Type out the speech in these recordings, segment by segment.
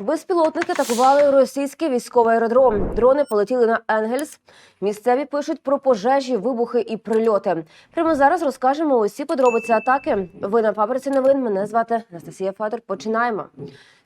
Безпілотники атакували російський військовий аеродром. Дрони полетіли на Енгельс. Місцеві пишуть про пожежі, вибухи і прильоти. Прямо зараз розкажемо усі подробиці атаки. Ви на паперці новин. Мене звати Анастасія Федор. Починаємо.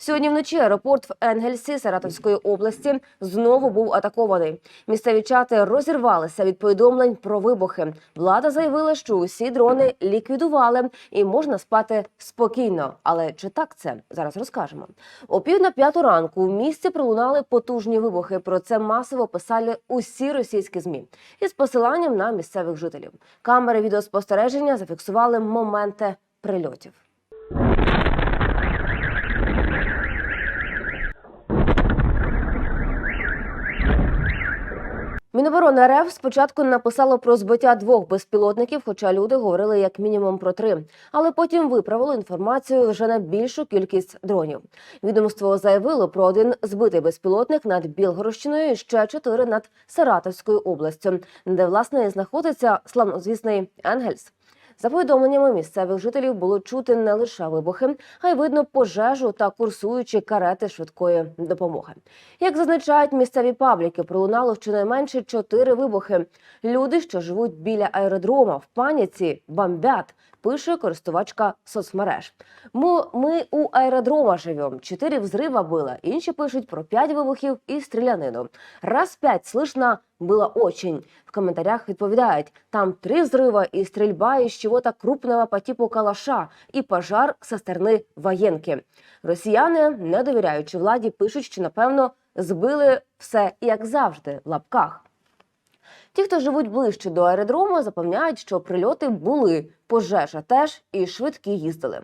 Сьогодні вночі аеропорт в Енгельсі Саратовської області знову був атакований. Місцеві чати розірвалися від повідомлень про вибухи. Влада заявила, що усі дрони ліквідували і можна спати спокійно. Але чи так це зараз розкажемо? О пів на п'яту ранку в місті пролунали потужні вибухи. Про це масово писали усі російські змі із посиланням на місцевих жителів. Камери відеоспостереження зафіксували моменти прильотів. Міноборони РФ спочатку написало про збиття двох безпілотників, хоча люди говорили як мінімум про три. Але потім виправило інформацію вже на більшу кількість дронів. Відомство заявило про один збитий безпілотник над Білгородщиною, і ще чотири над Саратовською областю, де власне знаходиться славнозвісний Енгельс. За повідомленнями місцевих жителів було чути не лише вибухи, а й видно пожежу та курсуючі карети швидкої допомоги. Як зазначають місцеві пабліки, пролунало щонайменше чотири вибухи. Люди, що живуть біля аеродрома, в паніці бомбят Пише користувачка соцмереж. Ми, ми у аеродрома живем. Чотири взрива было. Інші пишуть про п'ять вибухів і стрілянину. Раз п'ять слышно было очень. В коментарях відповідають, там три взрыва и стрельба из чего-то крупного по типу калаша і пожар со сторони воєнки. Росіяни, не довіряючи владі, пишуть, що напевно збили все як завжди в лапках. Ті, хто живуть ближче до аеродрому, запевняють, що прильоти були, пожежа теж і швидкі їздили.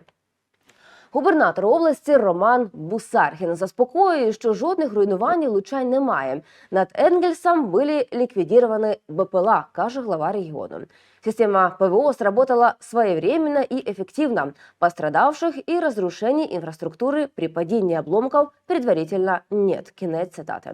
Губернатор області Роман Бусаргін заспокоює, що жодних руйнувань і влучань немає. Над Енгельсом були ліквідовані БПЛА, каже глава регіону. Система ПВО сработала своевременно и эффективно. Пострадавших и разрушений инфраструктуры при падении обломков предварительно нет. Кінець цитати.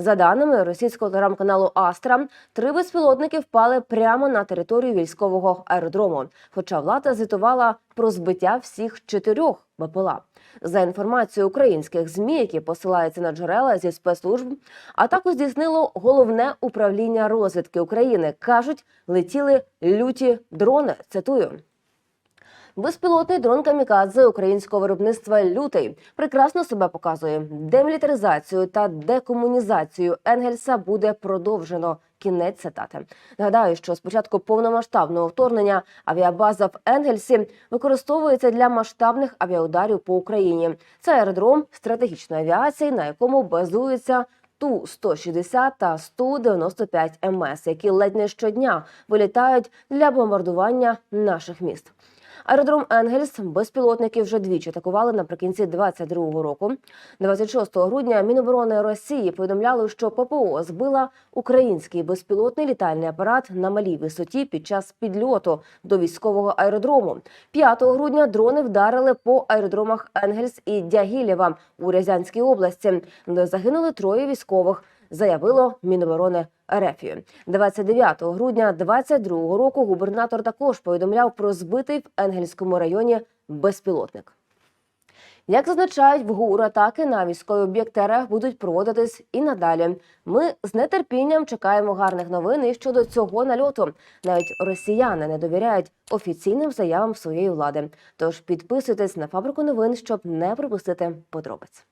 За даними російського телеграм-каналу Астра, три безпілотники впали прямо на територію військового аеродрому. Хоча влада звітувала про збиття всіх чотирьох БПЛА. За інформацією українських змі, які посилаються на джерела зі спецслужб, атаку здійснило головне управління розвідки України. кажуть, летіли люті дрони. Цитую. Безпілотний дрон камікадзе українського виробництва лютий прекрасно себе показує. Демілітаризацію та декомунізацію Енгельса буде продовжено. Кінець цитати. Нагадаю, що з початку повномасштабного вторгнення авіабаза в Енгельсі використовується для масштабних авіаударів по Україні. Це аеродром стратегічної авіації, на якому базується ту 160 та 195 МС, які ледь не щодня вилітають для бомбардування наших міст. Аеродром Енгельс безпілотники вже двічі атакували наприкінці 22-го року. 26 грудня Міноборони Росії повідомляли, що ППО збила український безпілотний літальний апарат на малій висоті під час підльоту до військового аеродрому. 5 грудня дрони вдарили по аеродромах Енгельс і Дягілєва у Рязанській області, де загинули троє військових. Заявило Міноборони Ерефію. 29 грудня 22 року губернатор також повідомляв про збитий в Енгельському районі безпілотник. Як зазначають в ГУР, атаки на військові об'єкти РФ будуть проводитись і надалі. Ми з нетерпінням чекаємо гарних новин і щодо цього нальоту. Навіть росіяни не довіряють офіційним заявам своєї влади. Тож підписуйтесь на фабрику новин, щоб не пропустити подробиць.